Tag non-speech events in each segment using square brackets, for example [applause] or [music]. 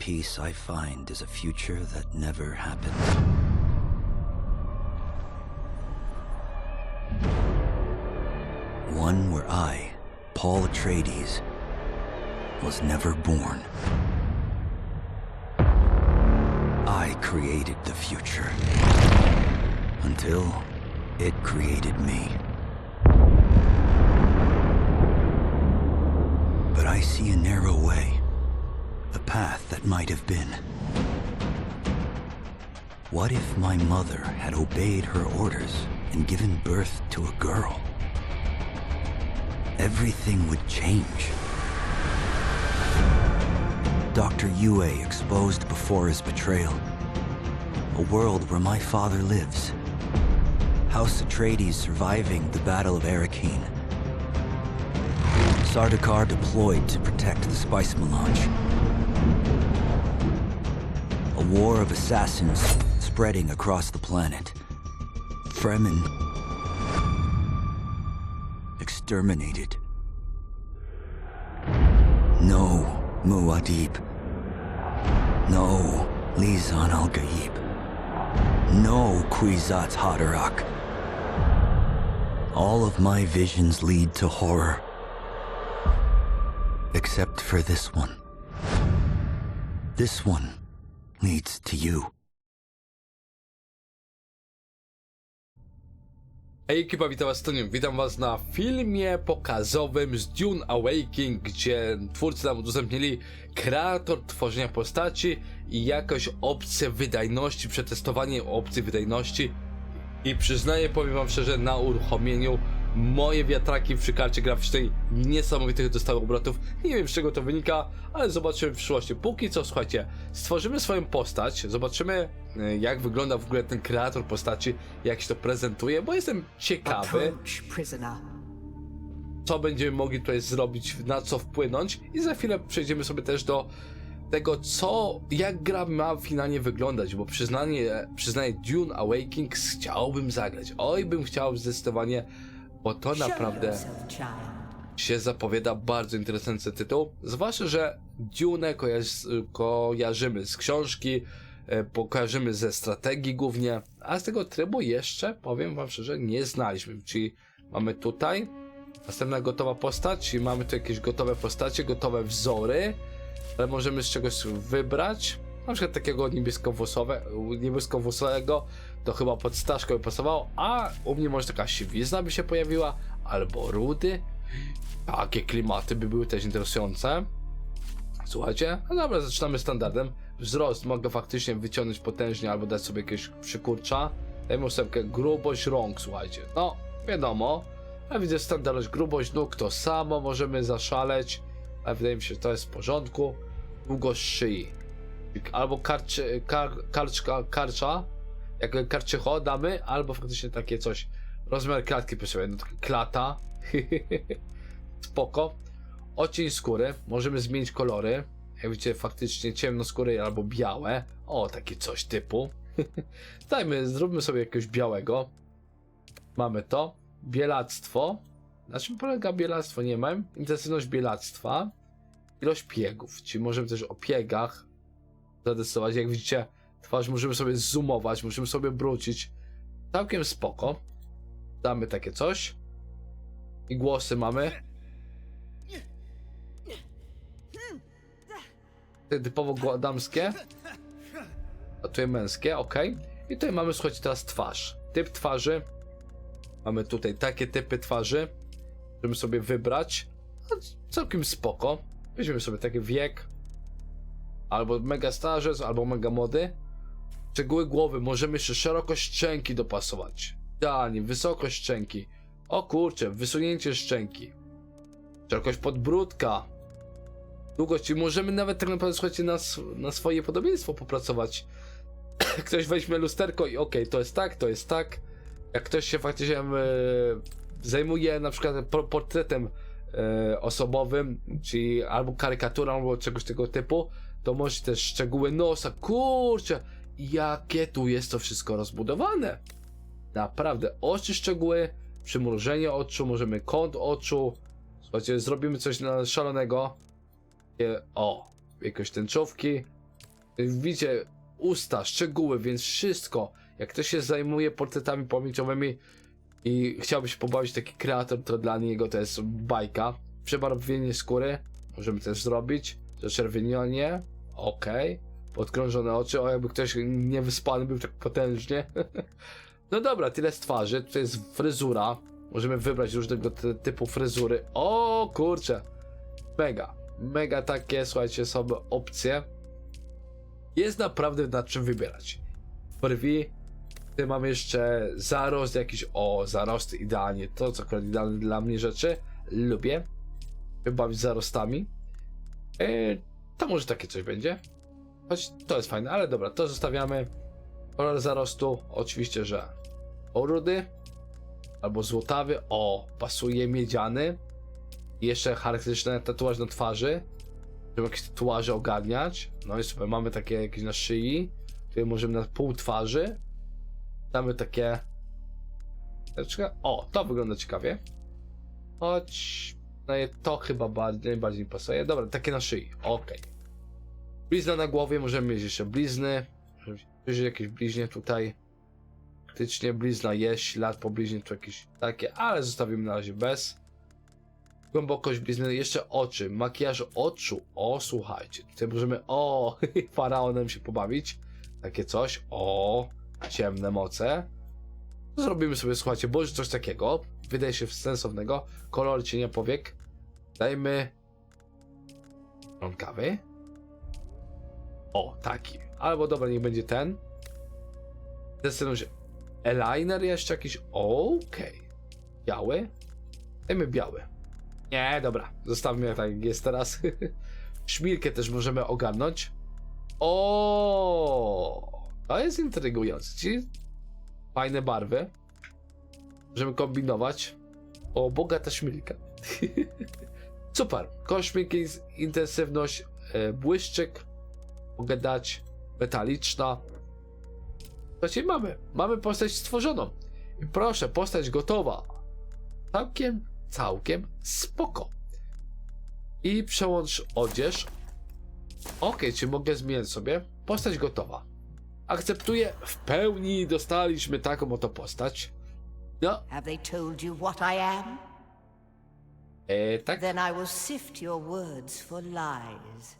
peace I find is a future that never happened. One where I, Paul Atreides, was never born. I created the future until it created me. But I see a narrow way, a path that might have been. What if my mother had obeyed her orders and given birth to a girl? Everything would change. Dr. Yue exposed before his betrayal. A world where my father lives. House Atreides surviving the Battle of Arrakeen. Sardaukar deployed to protect the spice melange. A war of assassins spreading across the planet. Fremen exterminated. No Muad'Dib. No Lizan al Gaib. No Kwisatz Haderach. All of my visions lead to horror. Except for this one. This one leads to you. Hej ekipa, witam was. Witam was na filmie pokazowym z Dune Awakening, gdzie twórcy nam udostępnili kreator tworzenia postaci i jakoś opcję wydajności, przetestowanie opcji wydajności i przyznaję, powiem wam szczerze, na uruchomieniu moje wiatraki przy karcie graficznej niesamowitych dostały obrotów. Nie wiem z czego to wynika, ale zobaczymy w przyszłości. Póki co, słuchajcie, stworzymy swoją postać, zobaczymy e, jak wygląda w ogóle ten kreator postaci, jak się to prezentuje, bo jestem ciekawy co będziemy mogli tutaj zrobić, na co wpłynąć i za chwilę przejdziemy sobie też do tego, co, jak gra ma finalnie wyglądać, bo przyznanie, przyznaję Dune Awakening chciałbym zagrać. Oj, bym chciał zdecydowanie, bo to naprawdę się zapowiada bardzo interesujący tytuł. Zwłaszcza, że Dune kojarzy, kojarzymy z książki, e, po- kojarzymy ze strategii głównie, a z tego trybu jeszcze, powiem wam szczerze, nie znaliśmy. Czyli mamy tutaj następna gotowa postać, czyli mamy tu jakieś gotowe postacie, gotowe wzory, ale możemy z czegoś wybrać. Na przykład takiego niebieskowłosowe, niebieskowłosowego, to chyba pod by pasowało, a u mnie może taka siwizna by się pojawiła, albo rudy. Takie klimaty by były też interesujące. Słuchajcie, no dobra, zaczynamy standardem. Wzrost mogę faktycznie wyciągnąć potężnie albo dać sobie jakiegoś przykurcza. Dajmy ósemkę, grubość rąk, słuchajcie. No, wiadomo. Ja widzę standardność, grubość nóg, to samo możemy zaszaleć. Ale wydaje mi się, że to jest w porządku. Długość szyi. Albo karczy, kar, karczka, karcza, jak karczycho damy, albo faktycznie takie coś. Rozmiar klatki proszę, no klata. [laughs] Spoko. Odcień skóry, możemy zmienić kolory. Jak widzicie, faktycznie ciemnoskóre albo białe. O, takie coś typu. [laughs] Dajmy, zróbmy sobie jakiegoś białego. Mamy to. Bielactwo. Na czym polega bielactwo? Nie mam. Intensywność bielactwa. Ilość piegów, czyli możemy też o piegach zadecydować. Jak widzicie, twarz możemy sobie zoomować, możemy sobie brucić. Całkiem spoko. Damy takie coś. I głosy mamy. Te typowo damskie. A tutaj męskie, ok. I tutaj mamy, słuchajcie, teraz twarz. Typ twarzy. Mamy tutaj takie typy twarzy. Możemy sobie wybrać. Całkiem spoko. Weźmiemy sobie taki wiek. Albo mega starzec, albo mega młody. Szczegóły głowy. Możemy jeszcze szerokość szczęki dopasować. Idealnie, wysokość szczęki. O kurczę, wysunięcie szczęki. Szerokość podbródka. Długość. I możemy nawet tak naprawdę, słuchajcie, na, na swoje podobieństwo popracować. [coughs] ktoś weźmie lusterko i okej, to jest tak, to jest tak. Jak ktoś się faktycznie e, zajmuje na przykład por- portretem e, osobowym, czyli albo karykaturą, albo czegoś tego typu, to może też szczegóły nosa. Kurczę, jakie tu jest to wszystko rozbudowane. Naprawdę, oczy szczegóły, przymrużenie oczu, możemy kąt oczu. Słuchajcie, zrobimy coś na szalonego. O, jakoś tęczówki. Widzicie, usta, szczegóły, więc wszystko. Jak ktoś się zajmuje portretami pamięciowymi i chciałby się pobawić taki kreator, to dla niego to jest bajka. Przebarwienie skóry, możemy też zrobić. Zaczerwienienie, okej. Podkrążone oczy, o jakby ktoś niewyspany był tak potężnie. [laughs] no dobra, tyle z twarzy. Tutaj jest fryzura. Możemy wybrać różnego ty- typu fryzury. O kurczę, mega. Mega takie, słuchajcie, sobie opcje. Jest naprawdę nad czym wybierać. Brwi, tutaj mamy jeszcze zarost jakiś, o, zarosty idealnie, to co akurat idealne dla mnie rzeczy, lubię się bawić zarostami. E, to może takie coś będzie, choć to jest fajne, ale dobra, to zostawiamy. Kolor zarostu, oczywiście, że rudy, albo złotawy, o, pasuje miedziany. Jeszcze charakterystyczny tatuaż na twarzy, żeby jakieś tatuaże ogarniać. No i super, mamy takie jakieś na szyi. Tutaj możemy na pół twarzy. Damy takie. O, to wygląda ciekawie. Choć. No to chyba bardziej, najbardziej pasuje. Dobra, takie na szyi. Okej. Blizna na głowie, możemy mieć jeszcze blizny. Mieć jakieś bliźnie tutaj. Faktycznie blizna jest, ślad po bliźnie tu jakieś takie, ale zostawimy na razie bez. Głębokość blizny, jeszcze oczy, makijaż oczu. O, słuchajcie, tutaj możemy, o, [laughs] faraonem się pobawić. Takie coś, o, ciemne moce. Zrobimy sobie, słuchajcie, bądź coś takiego. Wydaje się sensownego. Kolor cienia powiek. Dajmy. Rąkawy. O, taki. Albo dobra, niech będzie ten. Zdecyduję się. Eyeliner jeszcze jakiś. Okej. Biały. Dajmy biały. Nie, dobra. Zostawmy tak jak jest teraz. [laughs] Szmilkę też możemy ogarnąć. O, to jest intrygujące. Fajne barwy. Możemy kombinować. O, bogata szmilka. [laughs] Super. Szmilki, intensywność, e, błyszczyk. Mogę dać metaliczna. Słuchajcie, mamy. Mamy postać stworzoną. I proszę, postać gotowa. Całkiem, całkiem spoko. I przełącz odzież. Ok, czy mogę zmienić sobie? Postać gotowa. Akceptuję w pełni. Dostaliśmy taką oto postać. No, Have they told you what I am? e, tak. Then I will sift your words for lies.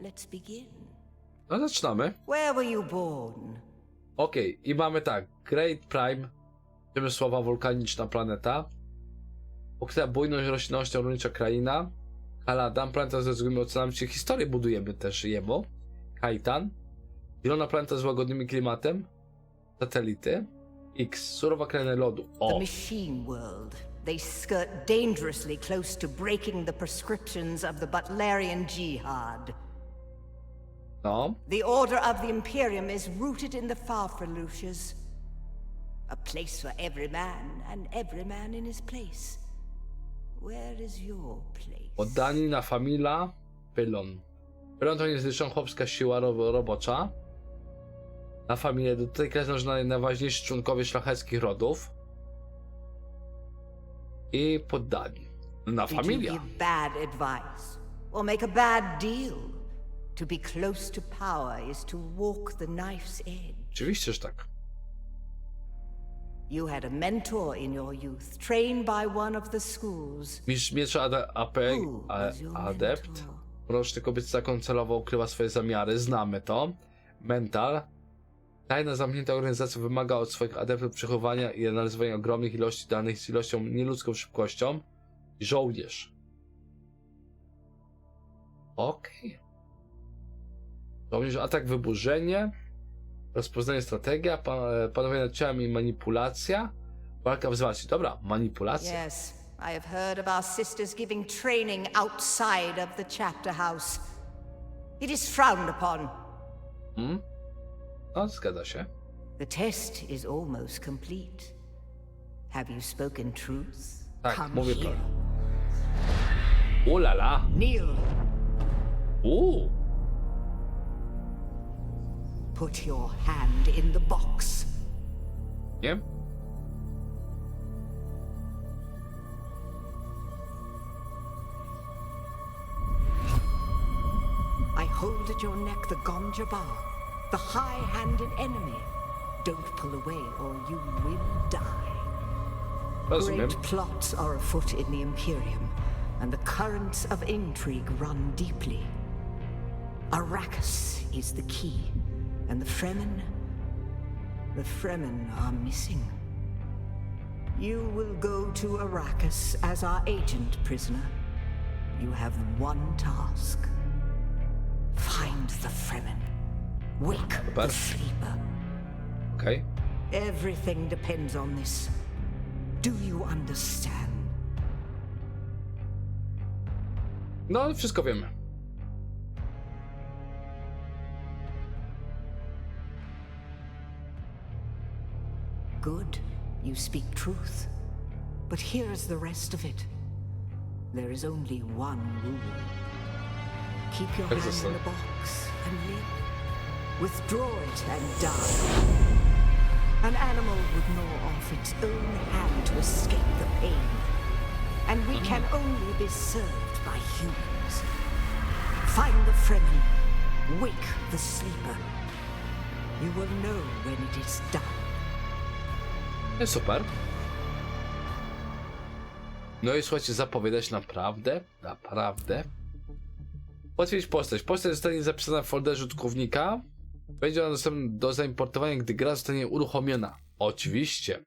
Let's begin. No, zaczynamy. Where were you born? Okej, i mamy tak. Great Prime, przemysłowa wulkaniczna planeta. Pokryta bujną roślinnością rolnicza kraina. Kaladan, planeta ze złymi oceanami, czyli historię budujemy też jemu. Kaitan. Zielona planeta z łagodnym klimatem. Satelity. X, surowa kraina lodu. The O, machine world. They skirt dangerously close to breaking the prescriptions of the Butlerian Jihad. No. The order of the Imperium is rooted in the Farfrelucias. A place for every man, and every man in his place. Where is your place? Oddani na famila. Pylon. Pylon to chłopska siła ro robocza. Na familię do tej kresu należą najważniejsi członkowie szlacheckich rodów. I poddani. Na Did you familia. give bad advice or make a bad deal? To be close to power is to walk the knife's edge. Oczywiście, że tak. You had a mentor in your youth, trained by one of the schools. Mistrz miecza Ade AP, a, adept. mentor? Mroczny kobiet taką celowo ukrywa swoje zamiary, znamy to. Mental. Tajna zamknięta organizacja wymaga od swoich adeptów przechowania i analizowania ogromnych ilości danych z ilością nieludzką szybkością. Żołnierz. Okej. Żołnierz, atak, wyburzenie. Rozpoznanie, strategia, pa, panowanie nad ciałem i manipulacja. Walka w zwarciu. Dobra, manipulacja. Yes, I have heard of our sisters giving training outside of the chapter house. It is frowned upon. No, zgadza się. The test is almost complete. Have you spoken truth? Tak, Come mówię here. prawdę. Ulala. Kneel. Uuu. Put your hand in the box. Yeah. I hold at your neck the Gonjabar, the high-handed enemy. Don't pull away or you will die. Rozumiem. Great plots are afoot in the Imperium, and the currents of intrigue run deeply. Arrakis is the key, and the Fremen. The Fremen are missing. You will go to Arrakis as our agent, prisoner. You have one task find the Fremen, wake the sleeper. Okay. Everything depends on this. Do you understand? No, ale wszystko wiemy. Good, you speak truth. But here is the rest of it. There is only one rule. Keep your hand in the box and live. Withdraw it and die. An animal would gnaw off its own hand to escape the pain. And we can only be served by humans. Find the Fremen. Wake the sleeper. You will know when it is done. No super. No i słuchajcie, zapowiadać naprawdę, naprawdę. Potwierdzić postać. Postać zostanie zapisana w folderze użytkownika. Będzie ona dostępna do zaimportowania, gdy gra zostanie uruchomiona. Oczywiście.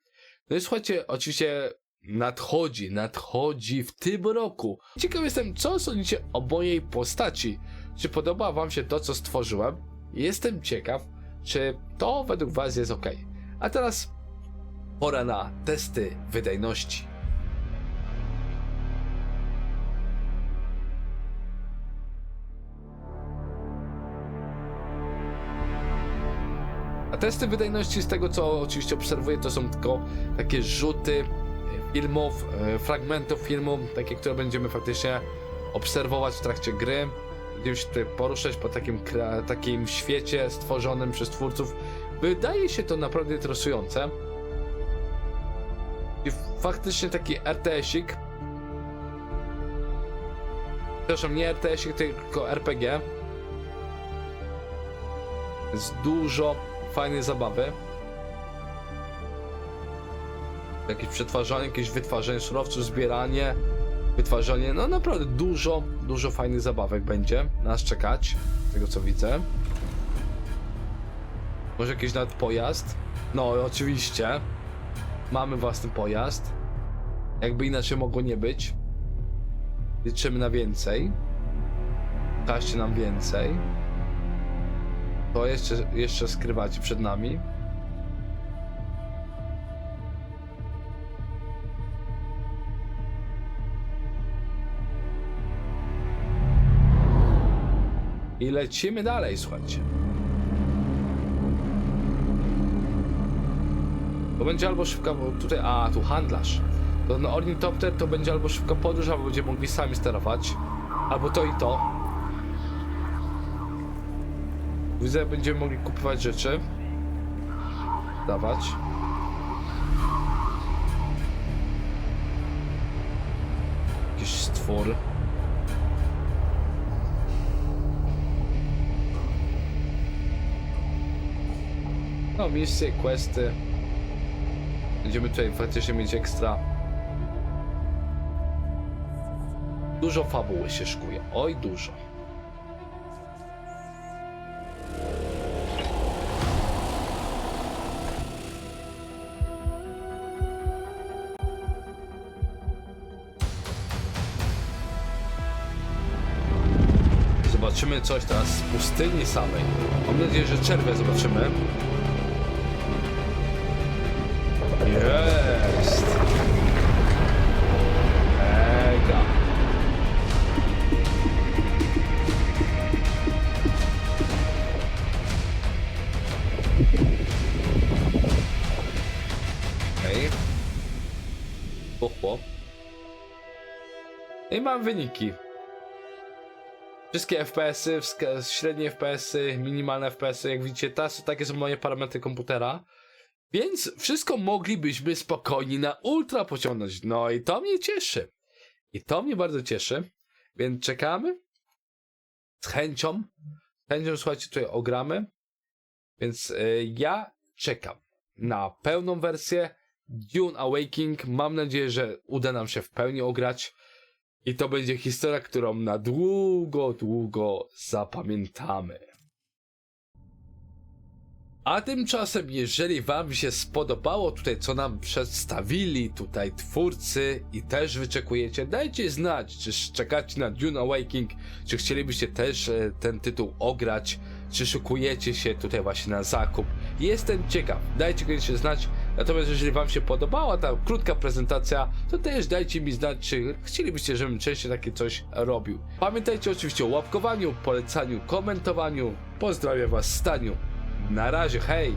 No i słuchajcie, oczywiście nadchodzi, nadchodzi w tym roku. Ciekaw jestem, co sądzicie o mojej postaci. Czy podoba wam się to, co stworzyłem? Jestem ciekaw, czy to według was jest ok. A teraz Pora na testy wydajności. A testy wydajności, z tego co oczywiście obserwuję, to są tylko takie rzuty e, filmów, e, fragmentów filmu, takie, które będziemy faktycznie obserwować w trakcie gry. Będziemy się tutaj poruszać po takim, takim świecie stworzonym przez twórców. Wydaje się to naprawdę interesujące. I faktycznie taki RTS-ik. Przepraszam, nie RTS-ik, tylko RPG. Jest dużo fajnej zabawy. Jakieś przetwarzanie, jakieś wytwarzanie surowców, zbieranie, wytwarzanie. No naprawdę dużo, dużo fajnych zabawek będzie nas czekać. Z tego co widzę. Może jakiś nawet pojazd? No, oczywiście. Mamy własny pojazd. Jakby inaczej mogło nie być. Liczymy na więcej. Każcie nam więcej. To jeszcze, jeszcze skrywacie przed nami. I lecimy dalej, słuchajcie. To będzie albo szybka, tutaj, a tu handlarz. To no, ornitopter to będzie albo szybka podróż, albo będziemy mogli sami sterować. Albo to i to. Widzę, będziemy mogli kupować rzeczy. Dawać. Jakiś stwór. No, misje, questy. Będziemy tutaj faktycznie mieć ekstra. Dużo fabuły się szkuje. Oj, dużo. Zobaczymy coś teraz z pustyni samej. Mam nadzieję, że czerwę zobaczymy. Jest! Mega! Okej. Pochło. I mam wyniki. Wszystkie FPS-y, średnie FPS-y, minimalne FPS-y, jak widzicie, tas, takie są moje parametry komputera. Więc wszystko moglibyśmy spokojnie na ultra pociągnąć. No i to mnie cieszy. I to mnie bardzo cieszy. Więc czekamy z chęcią chęcią, słuchajcie, tutaj ogramy. Więc y, ja czekam na pełną wersję Dune Awakening. Mam nadzieję, że uda nam się w pełni ograć. I to będzie historia, którą na długo, długo zapamiętamy. A tymczasem, jeżeli Wam się spodobało tutaj, co nam przedstawili tutaj twórcy i też wyczekujecie, dajcie znać, czy czekacie na Dune Awakening, czy chcielibyście też e, ten tytuł ograć, czy szykujecie się tutaj właśnie na zakup. Jestem ciekaw, dajcie koniecznie znać. Natomiast jeżeli Wam się podobała ta krótka prezentacja, to też dajcie mi znać, czy chcielibyście, żebym częściej takie coś robił. Pamiętajcie oczywiście o łapkowaniu, polecaniu, komentowaniu. Pozdrawiam Was, Staniu. Na razie, hej!